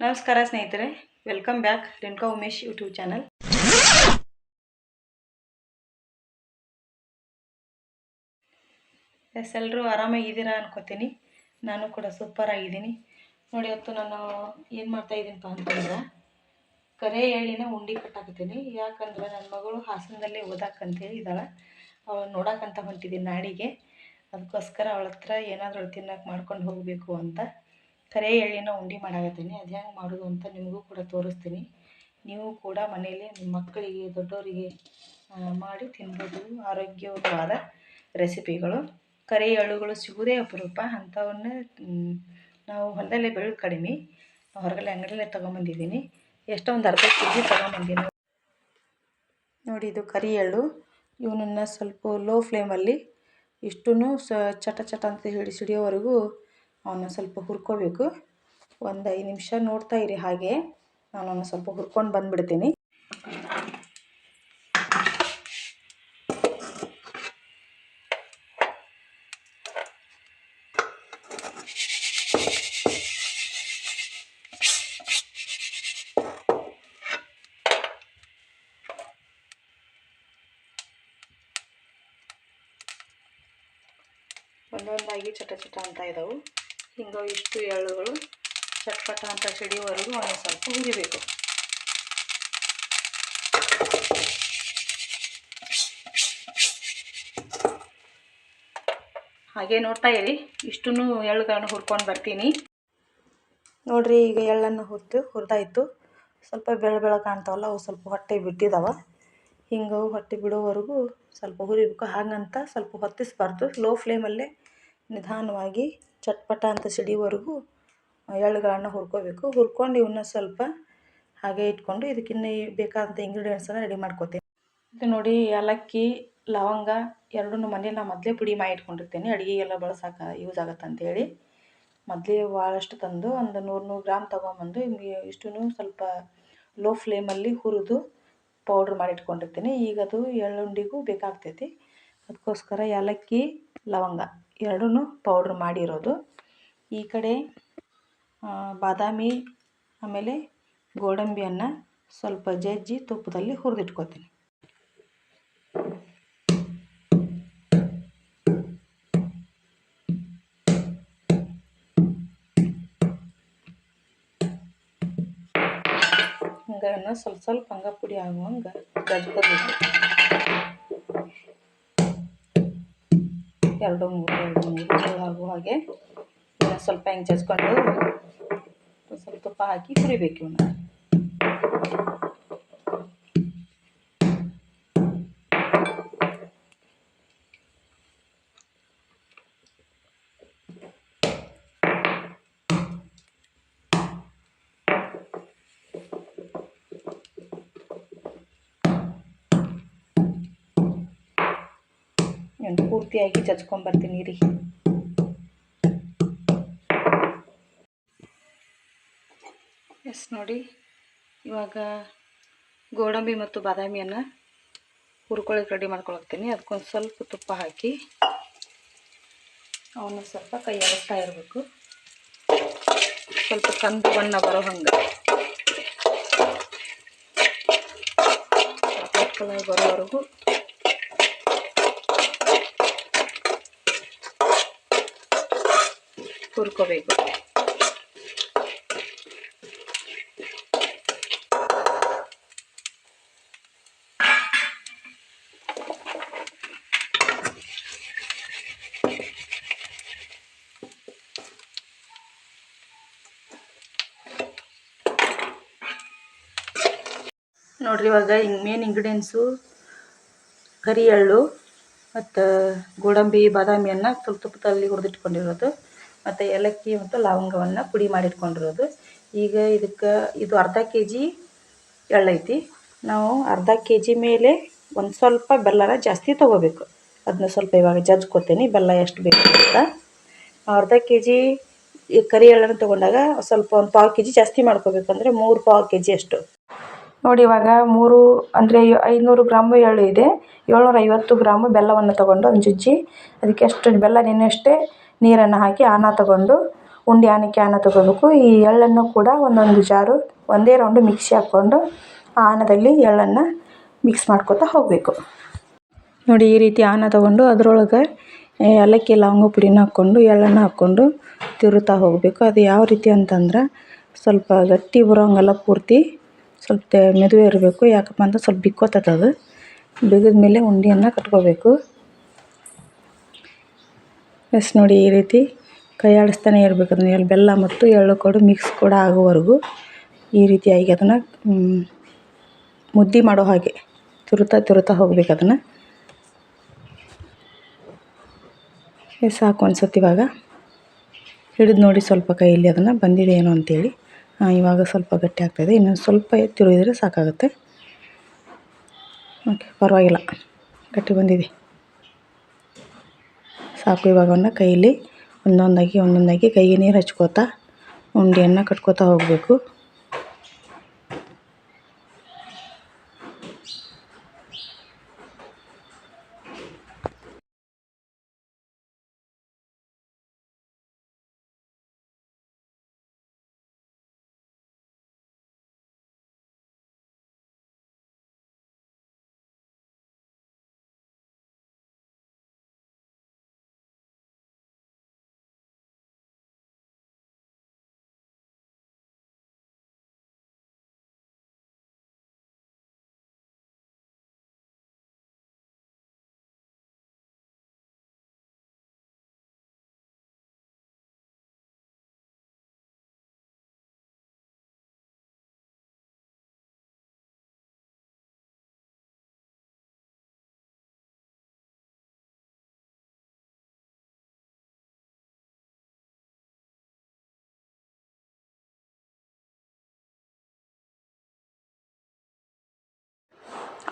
ನಮಸ್ಕಾರ ಸ್ನೇಹಿತರೆ welcome back Renuka Umesh YouTube channel yes ಎಲ್ಲರೂ ಆರಾಮಾಗಿದ್ದೀರಾ ಅನ್ಕೋತೀನಿ. ನಾನು ಕೂಡ ಸೂಪರ್ ಆಗಿದ್ದೀನಿ. ನೋಡಿ, ಇವತ್ತು ನಾನು ಏನು ಮಾಡ್ತಾ ಇದ್ದೀನಪ್ಪ ಅಂತಂದ್ರೆ, ಕರೆ ಎಳ್ಳಿನ ಉಂಡೆ ಕಟ್ಟಾಕತ್ತೀನಿ. ಯಾಕಂದ್ರೆ ನನ್ನ ಮಗಳು ಹಾಸನದಲ್ಲೇ ಓದಾಕಂತೇಳಿ ಇದ್ದಾಳೆ. ಅವಳು ನೋಡಕ್ಕಂತ ಹೊಂಟಿದ್ದೀನಿ ನಾಡಿಗೆ. ಅದಕ್ಕೋಸ್ಕರ ಅವಳ ಹತ್ರ ಏನಾದರೂ ತಿನ್ನಕ್ಕೆ ಮಾಡ್ಕೊಂಡು ಹೋಗಬೇಕು ಅಂತ. ಕರೆ ಎಳ್ಳಿನ ಉಂಡೆ ಮಾಡಾಕತ್ತೀನಿ. ಅದು ಹೆಂಗೆ ಮಾಡೋದು ಅಂತ ನಿಮಗೂ ಕೂಡ ತೋರಿಸ್ತೀನಿ. ನೀವು ಕೂಡ ಮನೆಯಲ್ಲಿ ನಿಮ್ಮ ಮಕ್ಕಳಿಗೆ ದೊಡ್ಡವರಿಗೆ ಮಾಡಿ ತಿನ್ಬೋದು. ಆರೋಗ್ಯವಾದ ರೆಸಿಪಿಗಳು. ಕರೆ ಎಳ್ಳುಗಳು ಸಿಗೋದೇ ಅಪರೂಪ. ಅಂಥವನ್ನ ನಾವು ಹೊಲದಲ್ಲೇ ಬೆಳೆದು ಕಡಿಮೆ ಹೊರಗಡೆ ಅಂಗಡಿಯಲ್ಲೇ ತೊಗೊಂಬಂದಿದ್ದೀನಿ. ಎಷ್ಟೋ ಒಂದು ಅರ್ಧ ಕೆ ಜಿ ತೊಗೊಂಬಂದಿನಿ. ನೋಡಿ, ಇದು ಕರಿ ಎಳ್ಳು. ಇವನನ್ನು ಸ್ವಲ್ಪ ಲೋ ಫ್ಲೇಮಲ್ಲಿ ಇಷ್ಟೂ ಸ, ಚಟ ಚಟ ಅಂತ ಹೇಳಿ ಸಿಡಿಯೋವರೆಗೂ ಅವನ್ನ ಸ್ವಲ್ಪ ಹುರ್ಕೋಬೇಕು. ಒಂದು ಐದು ನಿಮಿಷ ನೋಡ್ತಾ ಇರಿ ಹಾಗೆ. ನಾನು ಅವನ್ನ ಸ್ವಲ್ಪ ಹುರ್ಕೊಂಡು ಬಂದುಬಿಡ್ತೀನಿ. ಒಂದೊಂದಾಗಿ ಚಟ ಚಟ ಅಂತ ಇದ್ದಾವೆ ಹಿಂಗೆ ಇಷ್ಟು ಎಳ್ಳುಗಳು ಚಟ್ಪಟ ಅಂತ ಸಿಡಿಯೋವರೆಗೂ ಒಂದು ಸ್ವಲ್ಪ ಹುರಿಬೇಕು. ಹಾಗೆ ನೋಡ್ತಾ ಇರಿ ಇಷ್ಟೂ ಎಳ್ಳುಗಳನ್ನು ಹುರ್ಕೊಂಡು ಬರ್ತೀನಿ. ನೋಡ್ರಿ, ಈಗ ಎಳ್ಳನ್ನು ಹುರಿದು ಹುರಿದಾಯ್ತು. ಸ್ವಲ್ಪ ಬೆಳ ಬೆಳ ಕಾಣ್ತಾವಲ್ಲ, ಅವು ಸ್ವಲ್ಪ ಹೊಟ್ಟೆ ಬಿಟ್ಟಿದಾವ ಹಿಂಗೆ ಹೊಟ್ಟೆ ಬಿಡೋವರೆಗೂ ಸ್ವಲ್ಪ ಹುರಿಬೇಕು. ಹಾಗಂತ ಸ್ವಲ್ಪ ಹೊತ್ತಿಸ್ಬಾರ್ದು. ಲೋ ಫ್ಲೇಮಲ್ಲೇ ನಿಧಾನವಾಗಿ ಚಟ್ಪಟ ಅಂತ ಸಿಡಿವರೆಗೂ ಎಳ್ಳುಗಳನ್ನ ಹುರ್ಕೋಬೇಕು. ಹುರ್ಕೊಂಡು ಇವನ್ನ ಸ್ವಲ್ಪ ಹಾಗೆ ಇಟ್ಕೊಂಡು ಇದಕ್ಕಿನ್ನ ಬೇಕಾದಂಥ ಇಂಗ್ರೀಡಿಯೆಂಟ್ಸನ್ನು ರೆಡಿ ಮಾಡ್ಕೋತೀನಿ. ಇದು ನೋಡಿ ಏಲಕ್ಕಿ, ಲವಂಗ ಎರಡನ್ನೂ ಮನೇಲಿ ನಾನು ಮೊದಲೇ ಪುಡಿ ಮಾಡಿ ಇಟ್ಕೊಂಡಿರ್ತೀನಿ. ಅಡುಗೆಗೆಲ್ಲ ಬಳಸಕ್ಕೆ ಯೂಸ್ ಆಗುತ್ತೆ ಅಂತೇಳಿ. ಮೊದಲೇ ಭಾಳಷ್ಟು ತಂದು ಒಂದು ನೂರು ನೂರು ಗ್ರಾಮ್ ತೊಗೊಂಬಂದು ಇಷ್ಟೂ ಸ್ವಲ್ಪ ಲೋ ಫ್ಲೇಮಲ್ಲಿ ಹುರಿದು ಪೌಡ್ರ್ ಮಾಡಿ ಇಟ್ಕೊಂಡಿರ್ತೀನಿ. ಈಗ ಅದು ಎಳ್ಳುಂಡಿಗೂ ಬೇಕಾಗ್ತೈತಿ. ಅದಕ್ಕೋಸ್ಕರ ಏಲಕ್ಕಿ, ಲವಂಗ. ಎರಡೂ ಪೌಡ್ರ್ ಮಾಡಿರೋದು. ಈ ಕಡೆ ಬಾದಾಮಿ, ಆಮೇಲೆ ಗೋಡಂಬಿಯನ್ನು ಸ್ವಲ್ಪ ಜಜ್ಜಿ ತುಪ್ಪದಲ್ಲಿ ಹುರಿದಿಟ್ಕೋತೀನಿ. ಹಂಗನ್ನು ಸ್ವಲ್ಪ ಸ್ವಲ್ಪ ಹಂಗ ಪುಡಿ ಆಗುವಂಗೆ ಜಜ್ಕೋಬೇಕು ಎರಡು ಮೂರು ಎರಡು ಮೂರು ಆಗುವ ಹಾಗೆ ಇವನ್ನ ಸ್ವಲ್ಪ ಹಿಂಗೆ ಜಜ್ಕೊಂಡು ಒಂದ್ ಸ್ವಲ್ಪ ತುಪ್ಪ ಹಾಕಿ ಹುರಿಬೇಕು ಇವನ್ನ ನಾನು ಪೂರ್ತಿಯಾಗಿ ಚಚ್ಕೊಂಬರ್ತೀನಿ ರೀ. ಎಸ್ ನೋಡಿ, ಇವಾಗ ಗೋಡಂಬಿ ಮತ್ತು ಬಾದಾಮಿಯನ್ನು ಹುರ್ಕೊಳ್ಳೋಕೆ ರೆಡಿ ಮಾಡ್ಕೊಳಕ್ತೀನಿ ಅದಕ್ಕೊಂದು ಸ್ವಲ್ಪ ತುಪ್ಪ ಹಾಕಿ ಅವನ್ನ ಸ್ವಲ್ಪ ಕೈ ಇರಬೇಕು. ಸ್ವಲ್ಪ ಕಂದು ಬಣ್ಣ ಬರೋ ಹಂಗೆ. ಬರೋವರೆಗೂ ಹುರ್ಕೋಬೇಕು. ನೋಡ್ರಿ ಇವಾಗ ಹಿಂಗೆ ಮೇನ್ ಇಂಗ್ರೀಡಿಯೆಂಟ್ಸು ಕರಿ ಎಳ್ಳು ಮತ್ತು ಗೋಡಂಬಿ ಬಾದಾಮಿಯನ್ನು ಸ್ವಲ್ಪ ತುಪ್ಪದಲ್ಲಿ ಹುರಿದಿಟ್ಕೊಂಡಿರೋದು. ಮತ್ತು ಏಲಕ್ಕಿ ಮತ್ತು ಲವಂಗವನ್ನು ಪುಡಿ ಮಾಡಿಟ್ಕೊಂಡಿರೋದು. ಈಗ ಇದಕ್ಕೆ ಇದು ಅರ್ಧ ಕೆ ಜಿ ಎಳ್ಳೈತಿ ನಾವು ಅರ್ಧ ಕೆ ಜಿ ಮೇಲೆ ಒಂದು ಸ್ವಲ್ಪ ಬೆಲ್ಲನ ಜಾಸ್ತಿ ತೊಗೋಬೇಕು. ಅದನ್ನ ಸ್ವಲ್ಪ ಇವಾಗ ಜಜ್ಕೋತೀನಿ ಬೆಲ್ಲ ಎಷ್ಟು ಬೇಕು ಅಂತ. ಅರ್ಧ ಕೆ ಜಿ ಕರಿ ಎಳ್ಳನ್ನು ತೊಗೊಂಡಾಗ ಸ್ವಲ್ಪ ಒಂದು ಪಾವು ಕೆ ಜಿ ಜಾಸ್ತಿ ಮಾಡ್ಕೋಬೇಕಂದ್ರೆ ಮೂರು ಪಾವು ಕೆ ಜಿ ಅಷ್ಟು. ನೋಡಿ ಇವಾಗ ಮೂರು ಅಂದರೆ ಐನೂರು ಗ್ರಾಮು ಎಳ್ಳು ಇದೆ. ಏಳ್ನೂರ ಐವತ್ತು ಗ್ರಾಮು ಬೆಲ್ಲವನ್ನು ತೊಗೊಂಡು ಒಂದು ಜಜ್ಜಿ. ಅದಕ್ಕೆ ಎಷ್ಟು ಬೆಲ್ಲ ನೆನೆಯಷ್ಟೇ ನೀರನ್ನು ಹಾಕಿ ಆನ ತಗೊಂಡು, ಉಂಡೆ ಆನಕ್ಕೆ ಆನ ತಗೋಬೇಕು. ಈ ಎಳ್ಳನ್ನು ಕೂಡ ಒಂದೊಂದು ಜಾರು ಒಂದೇ ರೌಂಡು ಮಿಕ್ಸಿ ಹಾಕ್ಕೊಂಡು ಆ ಆನದಲ್ಲಿ ಎಳ್ಳನ್ನು ಮಿಕ್ಸ್ ಮಾಡ್ಕೊತಾ ಹೋಗಬೇಕು. ನೋಡಿ ಈ ರೀತಿ ಆನ ತಗೊಂಡು ಅದರೊಳಗೆ ಏಲಕ್ಕಿ ಲವಂಗ ಪುಡಿನ ಹಾಕ್ಕೊಂಡು, ಎಳ್ಳನ್ನು ಹಾಕ್ಕೊಂಡು ತಿರುತ್ತಾ ಹೋಗಬೇಕು. ಅದು ಯಾವ ರೀತಿ ಅಂತಂದ್ರೆ ಸ್ವಲ್ಪ ಗಟ್ಟಿ ಬರೋಂಗೆಲ್ಲ ಪೂರ್ತಿ ಸ್ವಲ್ಪ ಮೆದುವೆ ಇರಬೇಕು. ಯಾಕಪ್ಪ ಅಂದ್ರೆ ಸ್ವಲ್ಪ ಬಿಕ್ಕೋತದ ಅದು. ಬಿಗಿದ ಮೇಲೆ ಉಂಡೆಯನ್ನು ಕಟ್ಕೋಬೇಕು. ಎಸ್ ನೋಡಿ ಈ ರೀತಿ ಕೈ ಆಡಿಸ್ತಾನೆ ಇರಬೇಕು ಅದನ್ನ. ಎಲ್ಲಿ ಬೆಲ್ಲ ಮತ್ತು ಎಳ್ಳು ಕೊಡು ಮಿಕ್ಸ್ ಕೂಡ ಆಗೋವರೆಗೂ ಈ ರೀತಿಯಾಗಿ ಅದನ್ನು ಮುದ್ದೆ ಮಾಡೋ ಹಾಗೆ ತುರುತ ತಿರುತ್ತಾ ಹೋಗ್ಬೇಕು ಅದನ್ನು. ಸಾಕು ಅನ್ಸುತ್ತೆ ಇವಾಗ. ಹಿಡಿದು ನೋಡಿ ಸ್ವಲ್ಪ ಕೈಯಲ್ಲಿ ಅದನ್ನು ಬಂದಿದೆ ಏನೋ ಹಾಂ, ಇವಾಗ ಸ್ವಲ್ಪ ಗಟ್ಟಿ ಆಗ್ತಾಯಿದೆ ಇನ್ನೊಂದು ಸ್ವಲ್ಪ ತಿರುಗಿದ್ರೆ ಸಾಕಾಗುತ್ತೆ. ಓಕೆ, ಪರವಾಗಿಲ್ಲ. ಗಟ್ಟಿ ಬಂದಿದೆ. ಸಾಕು ಇವಾಗವನ್ನ ಕೈಯಲ್ಲಿ ಒಂದೊಂದಾಗಿ ಒಂದೊಂದಾಗಿ ಕೈಗೆ ನೀರು ಹಚ್ಕೋತಾ ಉಂಡೆಯನ್ನು ಕಟ್ಕೋತಾ ಹೋಗಬೇಕು.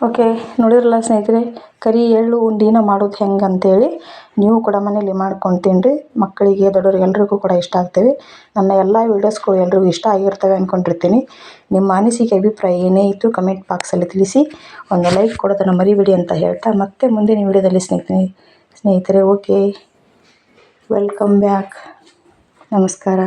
ಓಕೆ, ನೋಡಿರಲ್ಲ ಸ್ನೇಹಿತರೆ, ಕರಿ ಎಳ್ಳು ಉಂಡೆನ ಮಾಡೋದು ಹೆಂಗೆ ಅಂತೇಳಿ ನೀವು ಕೂಡ ಮನೇಲಿ ಮಾಡ್ಕೊಂಡು ತಿನ್ನಿರಿ ಮಕ್ಕಳಿಗೆ ದೊಡ್ಡವ್ರಿಗೆ ಎಲ್ರಿಗೂ ಕೂಡ ಇಷ್ಟ ಆಗ್ತೇವೆ. ನನ್ನ ಎಲ್ಲ ವೀಡಿಯೋಸ್ಗಳು ಎಲ್ರಿಗೂ ಇಷ್ಟ ಆಗಿರ್ತವೆ ಅಂದ್ಕೊಂಡಿರ್ತೀನಿ ನಿಮ್ಮ ಅನಿಸಿಕೆ, ಅಭಿಪ್ರಾಯ ಏನೇ ಇತ್ತು ಕಮೆಂಟ್ ಬಾಕ್ಸಲ್ಲಿ ತಿಳಿಸಿ. ಒಂದು ಲೈಕ್ ಕೊಡೋದನ್ನು ಮರಿಬೇಡಿ ಅಂತ ಹೇಳ್ತಾ ಮತ್ತೆ ಮುಂದಿನ ವೀಡಿಯೋದಲ್ಲಿ ಸ್ನೇಹಿತರೆ ಸ್ನೇಹಿತರೆ, ಓಕೆ. ವೆಲ್ಕಮ್ ಬ್ಯಾಕ್ ನಮಸ್ಕಾರ.